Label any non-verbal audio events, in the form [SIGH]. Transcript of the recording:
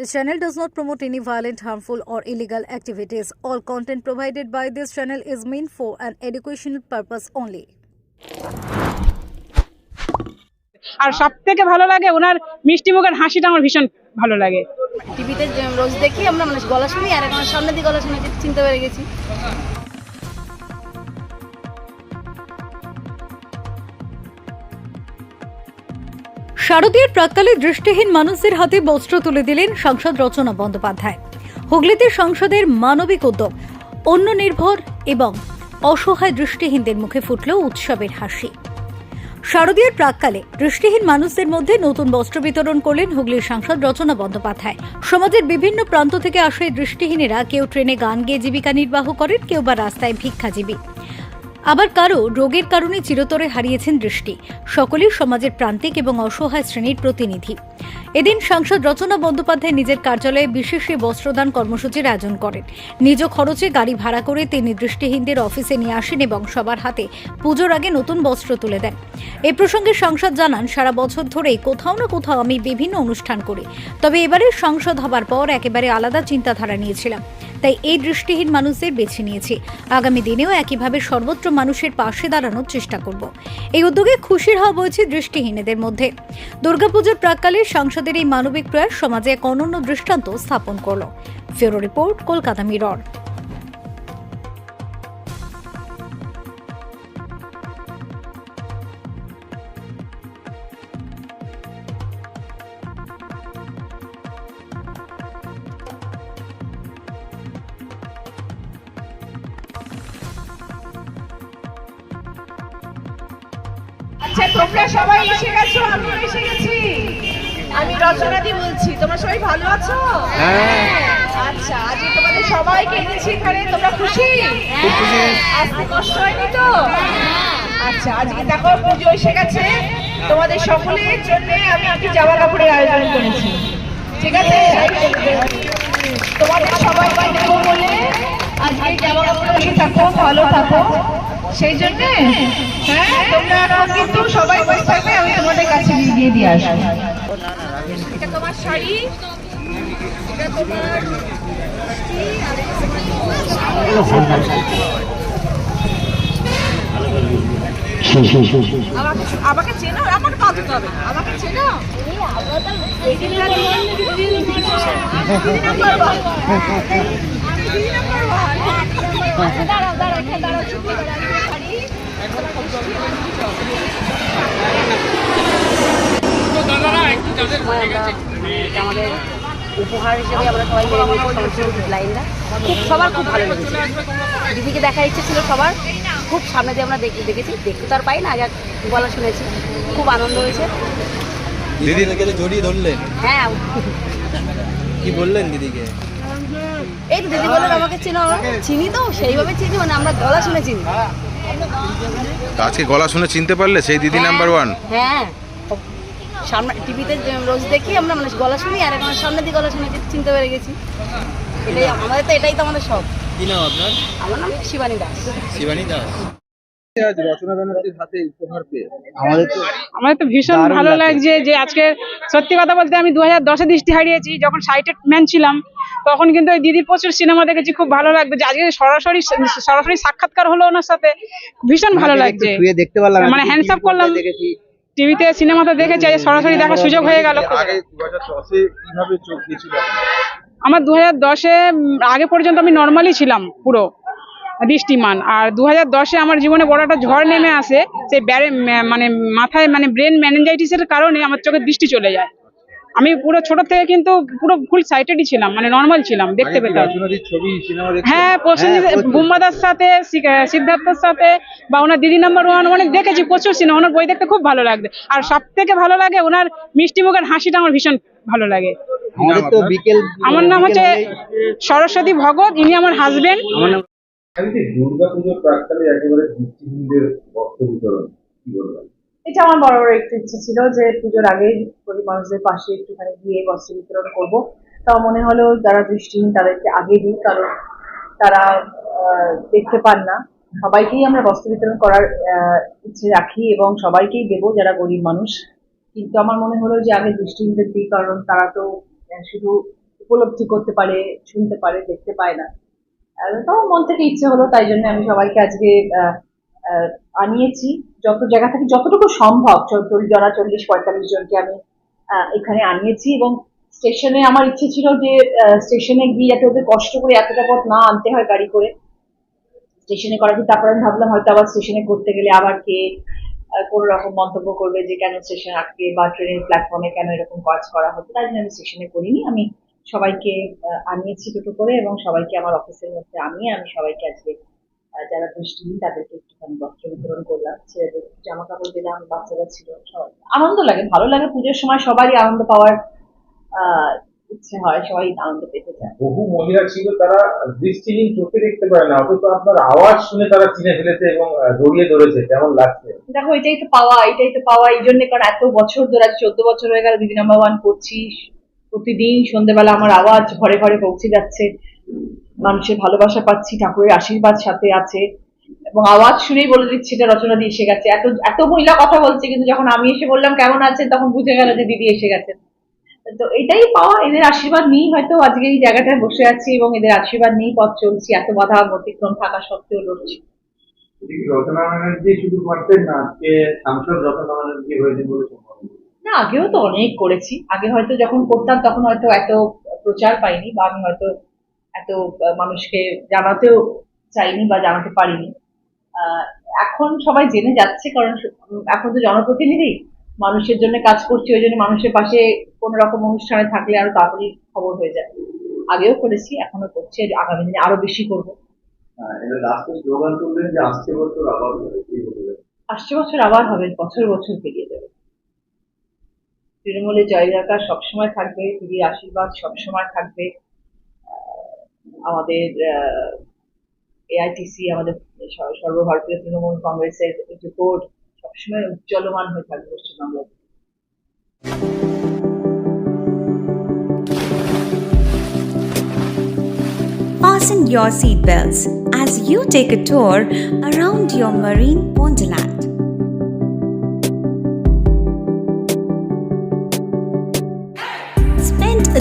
This channel does not promote any violent, harmful, or illegal activities. All content provided by this channel is meant for an educational purpose only. আর সব থেকে ভালো লাগে ওনার মিষ্টি মুখের হাসিটা আমার ভীষণ ভালো লাগে টিভিতে রোজ দেখি আমরা মানে গলা শুনি আর এখন সামনে দিয়ে গলা শুনে চিনতে পেরে গেছি শারদীয়ার প্রাককালে দৃষ্টিহীন মানুষদের হাতে বস্ত্র তুলে দিলেন সাংসদ রচনা বন্দ্যোপাধ্যায়। হুগলিতে সংসদের মানবিক উদ্যোগ অন্য নির্ভর এবং অসহায় দৃষ্টিহীনদের মুখে ফুটল উৎসবের হাসি। শারদীয়ার প্রাককালে দৃষ্টিহীন মানুষদের মধ্যে নতুন বস্ত্র বিতরণ করলেন হুগলির সাংসদ রচনা বন্দ্যোপাধ্যায়। সমাজের বিভিন্ন প্রান্ত থেকে আসা দৃষ্টিহীনেরা কেউ ট্রেনে গান গেয়ে জীবিকা নির্বাহ করেন, কেউ বা রাস্তায় ভিক্ষাজীবী। আবার কারও রোগের কারণে চিরতরে হারিয়েছেন দৃষ্টি। সকলেই সমাজের প্রান্তিক এবং অসহায় শ্রেণির প্রতিনিধি। এদিন সাংসদ রচনা বন্দ্যোপাধ্যায় নিজের কার্যালয়ে বিশেষ বস্ত্রদান কর্মসূচির আয়োজন করেন। নিজ খরচে গাড়ি ভাড়া করে তিনি দৃষ্টিহীনদের অফিসে নিয়ে আসেন এবং সবার হাতে পুজোর আগে নতুন বস্ত্র তুলে দেন। এ প্রসঙ্গে সাংসদ জানান, সারা বছর ধরেই কোথাও না কোথাও আমি বিভিন্ন অনুষ্ঠান করি। তবে এবারে সংসদ হবার পর একেবারে আলাদা চিন্তাধারা নিয়েছিলাম। তাই এই দৃষ্টিহীন মানুষদের বেছে নিয়েছি। আগামী দিনেও একইভাবে সর্বত্র মানুষের পাশে দাঁড়ানোর চেষ্টা করব। এই উদ্যোগে খুশির হওয়া বলছে দৃষ্টিহীনদের মধ্যে। দুর্গাপুজোর প্রাককালে সাংসদের এই মানবিক প্রয়াস সমাজে এক অনন্য দৃষ্টান্ত স্থাপন করল। ফেরো রিপোর্ট, কলকাতা মিরর। আচ্ছা তোমরা সবাই এসে গেছো আমিও এসে গেছি। আমি রচনাদি বলছি তোমরা সবাই ভালো আছো? আচ্ছা আজকে তোমাদের সবাইকে এনেছি এখানে তোমরা খুশি? আসতে কষ্ট হয়নি তো? আচ্ছা আজকে দেখো পুজো এসে গেছে। তোমাদের সকলের জন্য আমি একটি জামা কাপড়ের আয়োজন করেছি। ঠিক আছে? তোমাদের সবাইকে দেবো বলে আজকে জামা কাপড় থাকো ভালো থাকো। সেই জন্য হ্যাঁ তোমরা এখন কিন্তু সবাই বসে থাকবে আমি তোমাদের কাছে গিয়ে দিয়ে আসব। এটা তোমার শাড়ি এটা তোমার আমাকে চেনো? আমাকে পা হবে। আমাকে চেনো? [LAUGHS] দিদি নাম্বার দাঁড়াও দাঁড়াও দাঁড়াও আমাদের উপহার হিসেবে আমরা সবাই মেনে নিয়েছি লাইনটা খুব সবার খুব ভালো লেগেছে। দিদিকে দেখার ইচ্ছে ছিল সবার খুব সামনে দিয়ে আমরা দেখে দেখেছি। দেখতে তো আর পাই না আগে বলা শুনেছি। খুব আনন্দ হয়েছে দিদি জড়িয়ে ধরলেন হ্যাঁ কি বললেন দিদিকে? এই তো দিদি বললেন আমাকে চিনো চিনি তো? সেইভাবে চিনি মানে আমরা গলা শুনে চিনি। আজকে গলা শুনে চিনতে পারলে সেই দিদি নাম্বার ওয়ান হ্যাঁ। সামনে টিভিতে রোজ দেখি আমরা মানে গলা শুনি আর এখন সামনে দিয়ে গলা শুনে চিনতে পেরে গেছি। এটাই আমাদের তো এটাই তো আমাদের শখ। কি নাম আপনার? আমার নাম শিবানী দাস। শিবানী দাস। আজ রচনা ব্যানার্জির হাতে উপহার পেয়ে। আমাদের তো আমাদের তো ভীষণ ভালো লাগছে যে আজকে সত্যি কথা বলতে আমি দু হাজার দশে দৃষ্টি হারিয়েছি যখন সাইটেড ম্যান ছিলাম তখন কিন্তু ওই দিদির প্রচুর সিনেমা দেখেছি খুব ভালো লাগবে। যে আজকে সরাসরি সরাসরি সাক্ষাৎকার হলো ওনার সাথে ভীষণ ভালো লাগছে। দেখতে পারলাম মানে up করলাম। দেখেছি। টিভিতে সিনেমাতে দেখেছি আজ সরাসরি দেখার সুযোগ হয়ে গেল। আমার দু হাজার দশে আগে পর্যন্ত আমি নর্মালি ছিলাম পুরো। দৃষ্টিমান। আর দু হাজার দশে আমার জীবনে বড় একটা ঝড় নেমে আসে সেই ব্যারে মানে মাথায় মানে ব্রেন ম্যানেঞ্জাইটিসের কারণে আমার চোখের দৃষ্টি চলে যায়। আমি পুরো ছোট থেকে কিন্তু পুরো ফুল সাইটেডই ছিলাম মানে নর্মাল ছিলাম দেখতে আগে পেতাম। দেখতে? হ্যাঁ প্রসেনজিৎ বুম্বাদার সাথে সিদ্ধার্থর সাথে বা ওনার দিদি নাম্বার ওয়ান অনেক দেখেছি প্রচুর সিনেমা ওনার বই দেখতে খুব ভালো লাগবে আর সব থেকে ভালো লাগে ওনার মিষ্টি মুখের হাসিটা আমার ভীষণ ভালো লাগে। আমার নাম হচ্ছে সরস্বতী ভগত ইনি আমার হাজবেন্ড এটা আমার বড় বড় একটু ইচ্ছে ছিল যে পুজোর গরিব মানুষদের পাশে একটুখানি গিয়ে বস্ত্র বিতরণ তাও মনে হলো যারা দৃষ্টিহীন তাদেরকে আগে দিই, কারণ তারা দেখতে পান না। সবাইকেই আমরা বস্ত্র বিতরণ করার ইচ্ছে রাখি এবং সবাইকেই দেবো যারা গরিব মানুষ। কিন্তু আমার মনে হলো যে আগে দৃষ্টিহীনদের দিই, কারণ তারা তো শুধু উপলব্ধি করতে পারে, শুনতে পারে, দেখতে পায় না। তো মন থেকে ইচ্ছে হলো, তাই জন্য আমি সবাইকে আজকে আনিয়েছি। যত জায়গা থেকে যতটুকু সম্ভব জনা চল্লিশ পঁয়তাল্লিশ জনকে আমি এখানে আনিয়েছি এবং স্টেশনে আমার ইচ্ছে ছিল যে স্টেশনে গিয়ে যাতে ওদের কষ্ট করে এতটা পথ না আনতে হয় গাড়ি করে। স্টেশনে করা কিন্তু তারপরে আমি ভাবলাম হয়তো আবার স্টেশনে করতে গেলে আবার কে কোনো রকম মন্তব্য করবে যে কেন স্টেশন আটকে বা ট্রেনের প্ল্যাটফর্মে কেন এরকম কাজ করা হতো তাই জন্য আমি স্টেশনে করিনি। আমি সবাইকে আনিয়েছি দুটো করে এবং সবাইকে আমার অফিসের মধ্যে আনিয়ে আমি সবাইকে আজকে যারা দৃষ্টিহীন তাদেরকে একটুখানি বস্ত্র বিতরণ করলাম। ছেলেদের জামা কাপড় দিলাম বাচ্চারা ছিল সবাই। আনন্দ লাগে ভালো লাগে পুজোর সময় সবারই আনন্দ পাওয়ার আহ ইচ্ছে হয় সবাই আনন্দ পেতে চায়। বহু মহিলা ছিল তারা দৃষ্টিহীন চোখে দেখতে পারে না অথচ আপনার আওয়াজ শুনে তারা চিনে ফেলেছে এবং জড়িয়ে ধরেছে কেমন লাগছে? দেখো এটাই তো পাওয়া এটাই তো পাওয়া এই জন্য কারণ এত বছর ধরে চোদ্দ বছর হয়ে গেল দিদি নাম্বার ওয়ান করছি প্রতিদিন সন্ধ্যেবেলা আমার আওয়াজ ঘরে ঘরে পৌঁছে যাচ্ছে। মানুষের ভালোবাসা পাচ্ছি, ঠাকুরের আশীর্বাদ সাথে আছে। এবং আওয়াজ শুনেই বলে দিচ্ছে, এটা রচনা দিয়ে এসে গেছে। এত এত মহিলা কথা বলছে, কিন্তু যখন আমি এসে বললাম, কেমন আছেন? তখন বুঝে গেল যে দিদি এসে গেছেন। তো এটাই পাওয়া, এদের আশীর্বাদ নিয়েই হয়তো আজকে এই জায়গাটায় বসে আছি এবং এদের আশীর্বাদ নিয়েই পথ চলছি, এত বাধা অতিক্রম থাকা সত্ত্বেও লড়ছি। রচনা ব্যানার্জি শুধু পারতেন না, আজকে সাংসদ রচনা ব্যানার্জি হয়েছে বলে না আগেও তো অনেক করেছি। আগে হয়তো যখন করতাম তখন হয়তো এত প্রচার পাইনি বা আমি হয়তো এত মানুষকে জানাতেও চাইনি বা জানাতে পারিনি। এখন সবাই জেনে যাচ্ছে কারণ এখন তো জনপ্রতিনিধি। মানুষের জন্য কাজ করছি ওই জন্য মানুষের পাশে কোন রকম অনুষ্ঠানে থাকলে আরও তাড়াতাড়ি খবর হয়ে যায়। আগেও করেছি এখনও করছি আগামী দিনে আরও বেশি করব। আসছে বছর আবার হবে বছর বছর পেরিয়ে তৃণমূলের জয় জয়কার সবসময় থাকবে দিদির আশীর্বাদ সবসময় থাকবে আমাদের এআইটিসি আমাদের সর্বভারতীয় তৃণমূল কংগ্রেসের যে বোর্ড সবসময় উজ্জ্বলমান হয়ে থাকবে পশ্চিমবাংলায় Fasten your seatbelts as you take a tour around your marine wonderland.